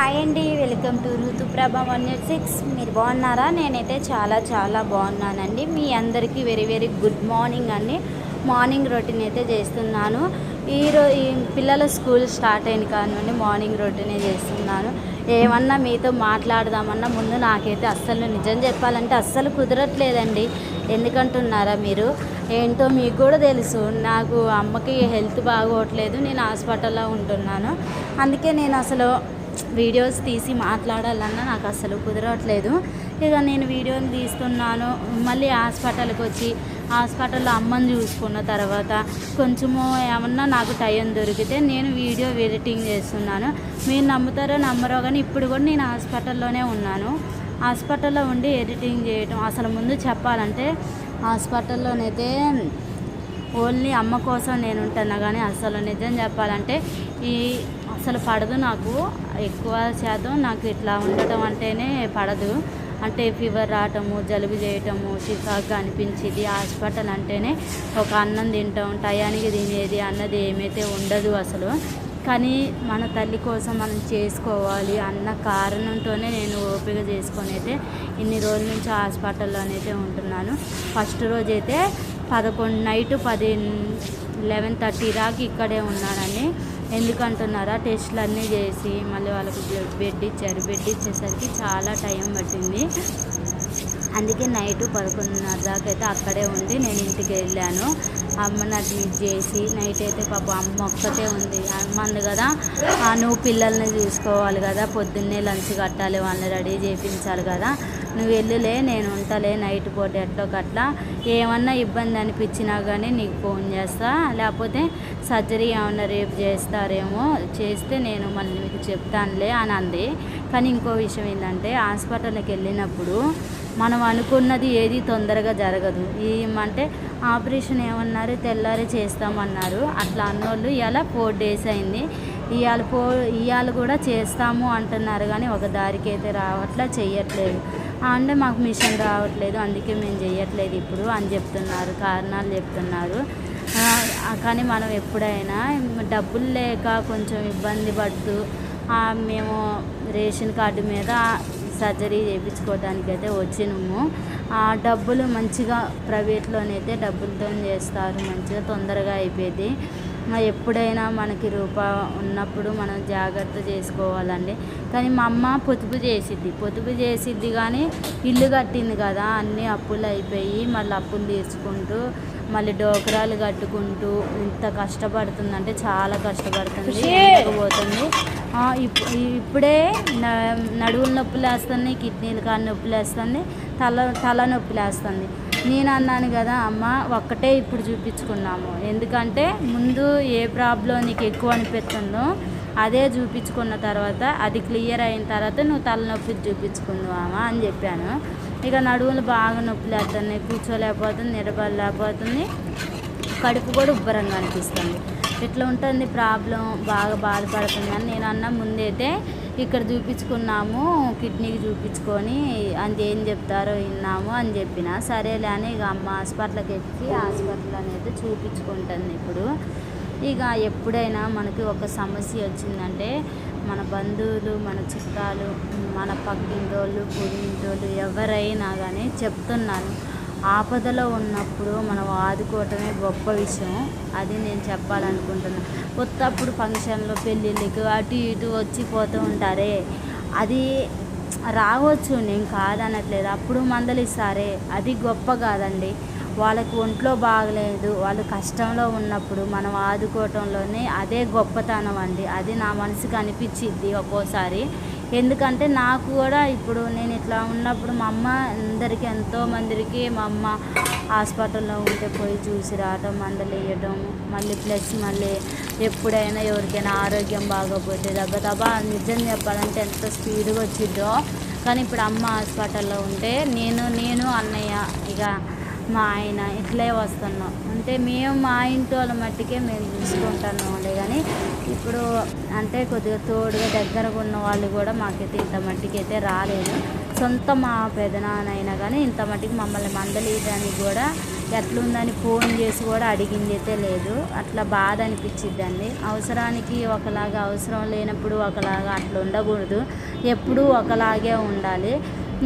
Hi అండి welcome to Ruthuprabha one eight six. మీరు బాగున్నారా? నేనైతే చాలా చాలా బాగున్నానండి. మీ అందరికీ వెరీ వెరీ గుడ్ మార్నింగ్ అండి. మార్నింగ్ రొటీన్ అయితే చేస్తున్నాను. ఈరోజు ఈ పిల్లల స్కూల్ స్టార్ట్ అయిన కానివ్వండి మార్నింగ్ రొటీనే చేస్తున్నాను. ఏమన్నా మీతో మాట్లాడదామన్నా ముందు నాకైతే అస్సలు నిజం చెప్పాలంటే అస్సలు కుదరట్లేదండి. ఎందుకంటున్నారా మీరు? ఏంటో మీకు కూడా తెలుసు. నాకు అమ్మకి హెల్త్ బాగోట్లేదు. నేను హాస్పిటల్లో ఉంటున్నాను. అందుకే నేను అసలు వీడియోస్ తీసి మాట్లాడాలన్నా నాకు అసలు కుదరట్లేదు. ఇక నేను వీడియోని తీస్తున్నాను. మళ్ళీ హాస్పిటల్కి వచ్చి హాస్పిటల్లో అమ్మని చూసుకున్న తర్వాత కొంచెము ఏమన్నా నాకు టైం దొరికితే నేను వీడియో ఎడిటింగ్ చేస్తున్నాను. మీరు నమ్ముతారో నమ్మరో కానీ ఇప్పుడు కూడా నేను హాస్పిటల్లోనే ఉన్నాను. హాస్పిటల్లో ఉండి ఎడిటింగ్ చేయటం అసలు ముందు చెప్పాలంటే హాస్పిటల్లోనైతే ఓన్లీ అమ్మ కోసం నేను ఉంటున్నా కానీ అసలు నిజం చెప్పాలంటే ఈ అసలు పడదు నాకు. ఎక్కువ శాతం నాకు ఇట్లా ఉండటం అంటేనే పడదు. అంటే ఫీవర్ రావటము జలుబు చేయటము చికాకు అనిపించేది హాస్పిటల్ అంటేనే ఒక అన్నం తింటాం టయానికి తినేది అన్నది ఏమైతే ఉండదు అసలు. కానీ మన తల్లి కోసం మనం చేసుకోవాలి అన్న కారణంతోనే నేను ఓపిక చేసుకొని అయితే ఇన్ని రోజుల నుంచి హాస్పిటల్లోనైతే ఉంటున్నాను. ఫస్ట్ రోజు అయితే పదకొండు నైట్ పది లెవెన్ థర్టీ దాకా ఇక్కడే ఉన్నానండి. ఎందుకంటున్నారా? టెస్ట్లు అన్నీ చేసి మళ్ళీ వాళ్ళకి బెడ్ ఇచ్చారు. బెడ్ ఇచ్చేసరికి చాలా టైం పట్టింది. అందుకే నైట్ పదకొండున్నర దాకా అయితే అక్కడే ఉండి నేను ఇంటికి వెళ్ళాను. అమ్మని అడ్మిట్ చేసి నైట్ అయితే పాప అమ్మ ఒక్కతే ఉంది. అమ్మ అంది కదా "ఆ, నువ్వు పిల్లల్ని చూసుకోవాలి కదా పొద్దున్నే లంచ్ కట్టాలి వాళ్ళని రెడీ చేయించాలి కదా నువ్వు వెళ్ళులే నేను ఉంటలే నైట్ పూట ఎట్లో అట్లా ఏమన్నా ఇబ్బంది అనిపించినా కానీ నీకు ఫోన్ చేస్తా. లేకపోతే సర్జరీ ఏమన్నా రేపు చేస్తారేమో చేస్తే నేను మళ్ళీ మీకు చెప్తానులే అని అంది. కానీ ఇంకో విషయం ఏంటంటే హాస్పిటల్కి వెళ్ళినప్పుడు మనం అనుకున్నది ఏది తొందరగా జరగదు. ఏమంటే ఆపరేషన్ ఏమన్నారు? తెల్లారి చేస్తామన్నారు. అట్లా అన్నోళ్ళు ఇవాళ ఫోర్ డేస్ అయింది. ఇవాళ ఫో ఇవాళ కూడా చేస్తాము అంటున్నారు కానీ ఒక దారికి అయితే రావట్లా చెయ్యట్లేదు. అంటే మాకు మిషన్ రావట్లేదు అందుకే మేము చేయట్లేదు ఇప్పుడు అని చెప్తున్నారు కారణాలు చెప్తున్నారు. కానీ మనం ఎప్పుడైనా డబ్బులు లేక కొంచెం ఇబ్బంది పడుతూ మేము రేషన్ కార్డు మీద సర్జరీ చేయించుకోవడానికి అయితే వచ్చినాము. ఆ డబ్బులు మంచిగా ప్రైవేట్లోనైతే డబ్బులతో చేస్తారు మంచిగా తొందరగా అయిపోయింది. ఎప్పుడైనా మనకి రూపాయి ఉన్నప్పుడు మనం జాగ్రత్త చేసుకోవాలండి. కానీ మా అమ్మ పొదుపు చేసిద్ది. పొదుపు చేసిద్ది కానీ ఇల్లు కట్టింది కదా అన్నీ అప్పులు అయిపోయి మళ్ళీ అప్పులు తీర్చుకుంటూ మళ్ళీ డోకరాలు కట్టుకుంటూ ఇంత కష్టపడుతుందంటే చాలా కష్టపడుతుంది పోతుంది. ఇప్పుడే నడువుల నొప్పులు వేస్తుంది కిడ్నీల కాడ నొప్పులు వేస్తుంది తల తల నొప్పులు వేస్తుంది నేను అన్నాను కదా అమ్మ ఒక్కటే ఇప్పుడు చూపించుకున్నాము. ఎందుకంటే ముందు ఏ ప్రాబ్లం నీకు ఎక్కువ అనిపిస్తుందో అదే చూపించుకున్న తర్వాత అది క్లియర్ అయిన తర్వాత నువ్వు తలనొప్పి చూపించుకుందామా అని చెప్పాను. ఇక నడువులు బాగా నొప్పులు వేస్తున్నాయి కూర్చోలేకపోతుంది నిలబడలేకపోతుంది. కడుపు కూడా ఉబ్బరంగా అనిపిస్తుంది. ఇట్లా ఉంటుంది ప్రాబ్లం? బాగా బాధపడుతుంది అని నేను అన్న ముందైతే ఇక్కడ చూపించుకున్నాము కిడ్నీకి చూపించుకొని అది ఏం చెప్తారో విన్నాము అని చెప్పిన. సరేలే అని ఇక అమ్మ హాస్పిటల్కి ఎక్కి హాస్పిటల్ అనేది చూపించుకుంటుంది ఇప్పుడు. ఇక ఎప్పుడైనా మనకి ఒక సమస్య వచ్చిందంటే మన బంధువులు మన చుట్టాలు మన పక్కింటోళ్ళు పొరుగింటోళ్ళు ఎవరైనా కానీ చెప్తున్నాను ఆపదలో ఉన్నప్పుడు మనం ఆదుకోవటమే గొప్ప విషయం. అది నేను చెప్పాలనుకుంటున్నాను కొత్తప్పుడు ఫంక్షన్లో పెళ్ళిళ్ళకి అటు ఇటు వచ్చి పోతూ ఉంటారే. అది రావచ్చు నేను కాదనట్లేదు. అప్పుడు మందలిస్తారే అది గొప్ప కాదండి. వాళ్ళకి ఒంట్లో బాగలేదు వాళ్ళు కష్టంలో ఉన్నప్పుడు మనం ఆదుకోవటంలోనే అదే గొప్పతనం అండి. అది నా మనసుకు అనిపించిద్ది ఒక్కోసారి. ఎందుకంటే నాకు కూడా ఇప్పుడు నేను ఇట్లా ఉన్నప్పుడు మా అమ్మ అందరికీ ఎంతో మందికి మా అమ్మ హాస్పిటల్లో ఉంటే పోయి చూసి రావటం మందులు వేయటం మళ్ళీ ప్లస్ మళ్ళీ ఎప్పుడైనా ఎవరికైనా ఆరోగ్యం బాగోపోతే దెబ్బ నిజం చెప్పాలంటే ఎంత స్పీడ్గా వచ్చిద్దో కానీ ఇప్పుడు అమ్మ హాస్పిటల్లో ఉంటే నేను నేను అన్నయ్య ఇక మా ఆయన ఇట్లే వస్తున్నాం. అంటే మేము మా ఇంటి వాళ్ళ మట్టికే మేము చూసుకుంటున్నాంలే కానీ ఇప్పుడు అంటే కొద్దిగా తోడుగా దగ్గరగా ఉన్న వాళ్ళు కూడా మాకైతే ఇంత మట్టికి అయితే రాలేదు. సొంత మా పెదనాన్నైనా కానీ ఇంత మట్టికి మమ్మల్ని మందలియడానికి కూడా ఎట్లుందని ఫోన్ చేసి కూడా అడిగింది అయితే లేదు. అట్లా బాధ అనిపించిద్దండి. అవసరానికి ఒకలాగా అవసరం లేనప్పుడు ఒకలాగా అట్లా ఉండకూడదు. ఎప్పుడూ ఒకలాగే ఉండాలి.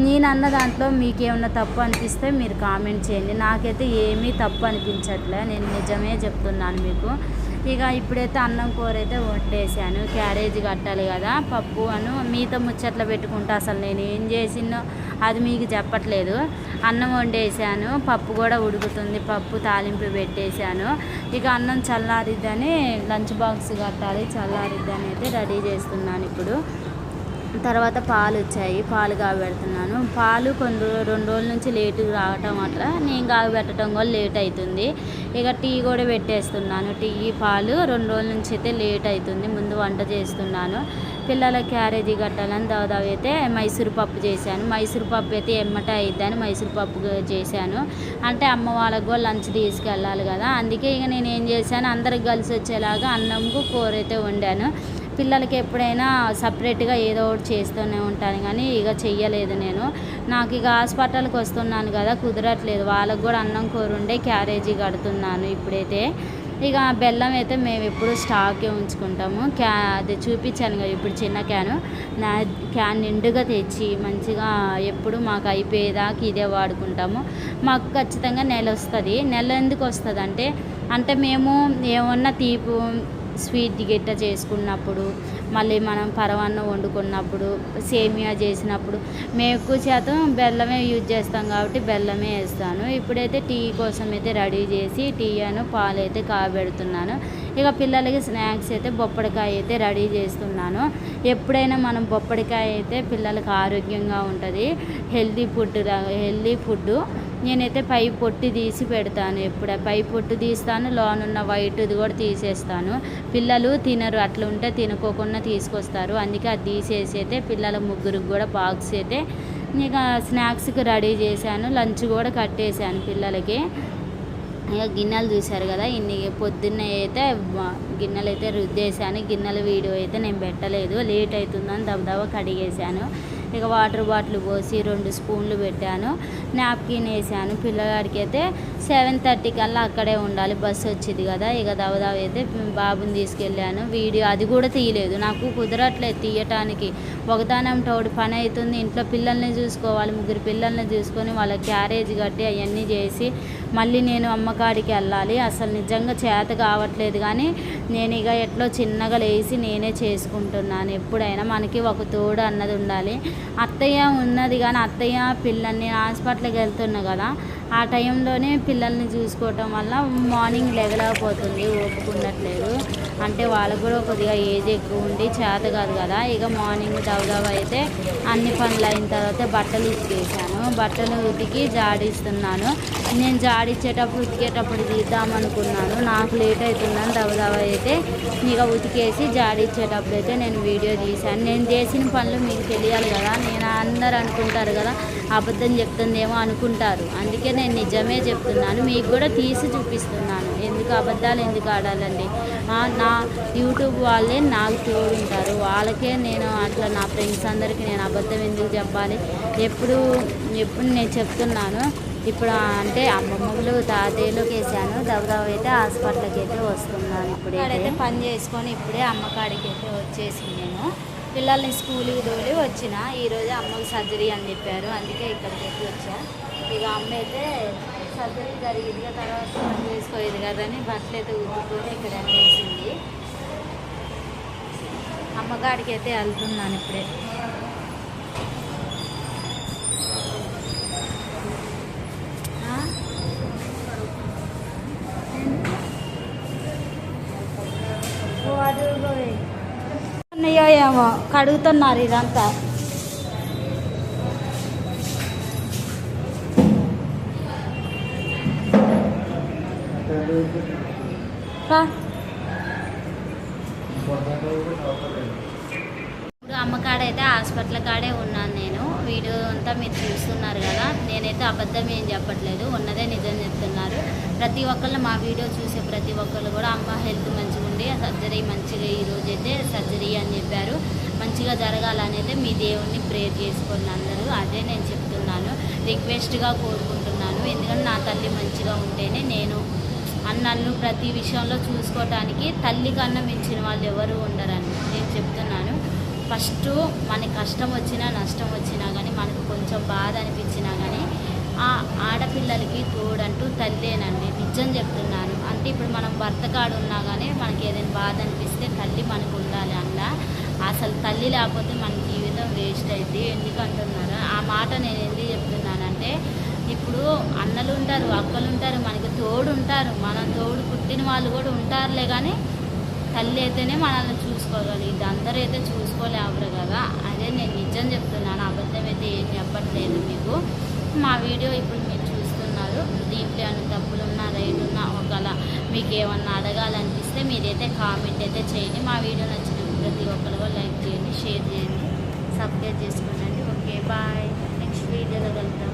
నేను అన్న దాంట్లో మీకేమన్నా తప్పు అనిపిస్తే మీరు కామెంట్ చేయండి. నాకైతే ఏమీ తప్పు అనిపించట్లే. నేను నిజమే చెప్తున్నాను మీకు. ఇక ఇప్పుడైతే అన్నం కూర అయితే వండేసాను క్యారేజ్ కట్టాలి కదా పప్పు అను మీతో ముచ్చట్లు పెట్టుకుంటా అసలు నేను ఏం చేసినో అది మీకు చెప్పట్లేదు. అన్నం వండేసాను పప్పు కూడా ఉడుకుతుంది. పప్పు తాలింపు పెట్టేశాను. ఇక అన్నం చల్లారిద్దని లంచ్ బాక్స్ కట్టాలి చల్లారిద్దని అయితే రెడీ చేస్తున్నాను ఇప్పుడు. తర్వాత పాలు వచ్చాయి. పాలు కాబెడుతున్నాను పాలు కొన్ని రెండు రోజుల నుంచి లేటు రావటం అట్లా నేను కాబెట్టడం కూడా లేట్ అవుతుంది ఇక టీ కూడా పెట్టేస్తున్నాను. టీ పాలు రెండు రోజుల నుంచి అయితే లేట్ అవుతుంది ముందు వంట చేస్తున్నాను. పిల్లల క్యారేజీ కట్టాలని దాదాపు అయితే మైసూరు పప్పు చేశాను. మైసూరు పప్పు అయితే ఎమ్మట అయిద్దని మైసూరు పప్పు చేశాను. అంటే అమ్మ వాళ్ళకు కూడా లంచ్ తీసుకెళ్ళాలి కదా. అందుకే ఇక నేను ఏం చేశాను? అందరికి కలిసి వచ్చేలాగా అన్నంకు కూర అయితే వండాను. పిల్లలకి ఎప్పుడైనా సపరేట్గా ఏదో ఒకటి చేస్తూనే ఉంటాను కానీ ఇక చెయ్యలేదు నేను. నాకు ఇక హాస్పిటల్కి వస్తున్నాను కదా కుదరట్లేదు. వాళ్ళకు కూడా అన్నం కూర ఉండే క్యారేజీ కడుతున్నాను ఇప్పుడైతే. ఇక బెల్లం అయితే మేము ఎప్పుడు స్టాకే ఉంచుకుంటాము. క్యా అది చూపించాను కదా ఇప్పుడు చిన్న క్యాను. నా క్యాన్ నిండుగా తెచ్చి మంచిగా ఎప్పుడు మాకు అయిపోయేదాకా ఇదే వాడుకుంటాము. మాకు ఖచ్చితంగా నెల వస్తుంది. నెల ఎందుకు వస్తుంది అంటే అంటే మేము ఏమన్నా తీపు స్వీట్ గిట్ట చేసుకున్నప్పుడు మళ్ళీ మనం పరమాన్నం వండుకున్నప్పుడు సేమియా చేసినప్పుడు మేము ఎక్కువ శాతం బెల్లమే యూజ్ చేస్తాం కాబట్టి బెల్లమే వేస్తాను. ఇప్పుడైతే టీ కోసం అయితే రెడీ చేసి టీ అను పాలు అయితే కాబెడుతున్నాను. ఇక పిల్లలకి స్నాక్స్ అయితే బొప్పడికాయ అయితే రెడీ చేస్తున్నాను. ఎప్పుడైనా మనం బొప్పడికాయ అయితే పిల్లలకి ఆరోగ్యంగా ఉంటుంది. హెల్దీ ఫుడ్ హెల్దీ ఫుడ్ నేనైతే పై పొట్టు తీసి పెడతాను ఎప్పుడే. పై పొట్టు తీస్తాను లోనున్న వైట్ది కూడా తీసేస్తాను. పిల్లలు తినరు అట్లా ఉంటే తినుకోకుండా తీసుకొస్తారు. అందుకే అది తీసేసి అయితే పిల్లల ముగ్గురికి కూడా బాక్స్ అయితే ఇక స్నాక్స్కి రెడీ చేశాను లంచ్ కూడా కట్టేశాను పిల్లలకి. ఇక గిన్నెలు చూశారు కదా ఇన్ని పొద్దున్నే అయితే గిన్నెలు అయితే రుద్దేశాను. గిన్నెల వీడియో అయితే నేను పెట్టలేదు. లేట్ అవుతుందని దబదబా కడిగేశాను. ఇక వాటర్ బాటిల్ పోసి రెండు స్పూన్లు పెట్టాను. నాప్కిన్ వేసాను. పిల్లగాడికి అయితే సెవెన్ థర్టీ కల్లా అక్కడే ఉండాలి. బస్సు వచ్చింది కదా. ఇక దవదావ అయితే బాబుని తీసుకెళ్ళాను. వీడియో అది కూడా తీయలేదు. నాకు కుదరట్లేదు తీయటానికి. ఒకదానం తోడు పని అవుతుంది. ఇంట్లో పిల్లల్ని చూసుకోవాలి. ముగ్గురు పిల్లల్ని చూసుకొని వాళ్ళ క్యారేజ్ కట్టి అవన్నీ చేసి మళ్ళీ నేను అమ్మకాడికి వెళ్ళాలి. అసలు నిజంగా చేత కావట్లేదు కానీ నేను ఇక ఎట్లో చిన్నగా లేచి నేనే చేసుకుంటున్నాను. ఎప్పుడైనా మనకి ఒక తోడు అన్నది ఉండాలి. అత్తయ్య ఉన్నది కానీ అత్తయ్య పిల్లల్ని హాస్పిటల్కి వెళ్తున్నా కదా ఆ టైంలోనే పిల్లల్ని చూసుకోవటం వల్ల మార్నింగ్ లెగలేకపోతుంది ఓపుకున్నట్లేదు అంటే వాళ్ళకు కూడా కొద్దిగా ఏజ్ ఎక్కువ ఉండి చేత కాదు కదా. ఇక మార్నింగ్ దవదవ అయితే అన్ని పనులు అయిన తర్వాత బట్టలు ఉతికేసాను బట్టలు ఉతికి జాడిస్తున్నాను. నేను జాడిచ్చేటప్పుడు ఉతికేటప్పుడు తీద్దామనుకున్నాను. నాకు లేట్ అవుతుందని దవదవ అయితే ఇక ఉతికేసి జాడిచ్చేటప్పుడు అయితే నేను వీడియో తీశాను. నేను చేసిన పనులు మీకు తెలియాలి కదా. నేను అందరు అనుకుంటారు కదా అబద్ధం చెప్తుందేమో అనుకుంటారు. అందుకే నేను నేను నిజమే చెప్తున్నాను మీకు కూడా తీసి చూపిస్తున్నాను. ఎందుకు అబద్ధాలు ఎందుకు ఆడాలండి? నా యూట్యూబ్ వాళ్ళే నాకు చూడుంటారు. వాళ్ళకే నేను అట్లా నా ఫ్రెండ్స్ అందరికీ నేను అబద్ధం ఎందుకు చెప్పాలి? ఎప్పుడు ఎప్పుడు నేను చెప్తున్నాను. ఇప్పుడు అంటే అమ్మమ్మలు తాతయ్యలోకి వేసాను దవదవ అయితే హాస్పిటల్కి అయితే వస్తున్నాను ఇప్పుడైతే. పని చేసుకొని ఇప్పుడే అమ్మకాడికి అయితే వచ్చేసి నేను. పిల్లల్ని స్కూల్కి తోలి వచ్చిన ఈరోజు అమ్మకి సర్జరీ అని చెప్పారు అందుకే ఇక్కడికి అయితే వచ్చా ఇక అమ్మ అయితే సర్జరీ జరిగింది తర్వాత పని చేసుకోలేదు కదని బట్టలు అయితే ఊపుకొని ఇక్కడ వేసింది అమ్మగాడికి అయితే వెళ్తున్నాను ఇప్పుడే ఆ? పోయి. ఉన్నాయో ఏమో కడుగుతున్నారు ఇదంతా. ఇప్పుడు అమ్మకాడైతే హాస్పిటల్ కాడే ఉన్నాను నేను. వీడియో అంతా మీరు చూస్తున్నారు కదా నేనైతే అబద్ధం ఏం చెప్పట్లేదు ఉన్నదే నిజం చెప్తున్నారు. ప్రతి ఒక్కళ్ళు మా వీడియో చూసే ప్రతి ఒక్కళ్ళు కూడా అమ్మ హెల్త్ మంచిగా ఉండి సర్జరీ మంచిగా ఈరోజు అయితే సర్జరీ అని చెప్పారు. మంచిగా జరగాలని అయితే మీ దేవుణ్ణి ప్రేర్ చేసుకోండి అందరూ అదే నేను చెప్తున్నాను. రిక్వెస్ట్గా కోరుకుంటున్నాను. ఎందుకంటే నా తల్లి మంచిగా ఉంటేనే నేను అన్నన్ను ప్రతి విషయంలో చూసుకోవటానికి తల్లి కన్నా మించిన వాళ్ళు ఎవరు ఉండరని నేను చెప్తున్నాను. ఫస్ట్ మనకి కష్టం వచ్చినా నష్టం వచ్చినా కానీ మనకు కొంచెం బాధ అనిపించినా కానీ ఆ ఆడపిల్లలకి తోడంటూ తల్లేనండి. నిజం చెప్తున్నాను అంటే ఇప్పుడు మనం భర్త కాడు ఉన్నా కానీ మనకి ఏదైనా బాధ అనిపిస్తే తల్లి మనకు ఉండాలి అన్న అసలు తల్లి లేకపోతే మన జీవితం వేస్ట్ అయితే ఎందుకంటున్నారు? ఆ మాట నేను ఎందుకు చెప్తున్నానంటే ఇప్పుడు అన్నలు ఉంటారు అక్కలు ఉంటారు మనకి తోడు ఉంటారు మన తోడు పుట్టిన వాళ్ళు కూడా ఉంటారులే కానీ తల్లి అయితేనే మనల్ని చూసుకోగలిగింది అందరూ అయితే చూసుకోలేవరు కదా? అదే నేను నిజం చెప్తున్నాను అబద్ధం అయితే ఏం చెప్పట్లేదు మీకు. మా వీడియో ఇప్పుడు మీరు చూస్తున్నారు. దీంట్లో ఏమైనా తప్పులు ఉన్నా రైట్ ఉన్నా ఒకవేళ మీకు ఏమన్నా అడగాలనిపిస్తే మీరైతే కామెంట్ అయితే చేయండి. మా వీడియో నచ్చిన ప్రతి ఒక్కరు లైక్ చేయండి షేర్ చేయండి సబ్స్క్రైబ్ చేసుకోండి. Okay bye. నెక్స్ట్ వీడియోలో వెళ్తాం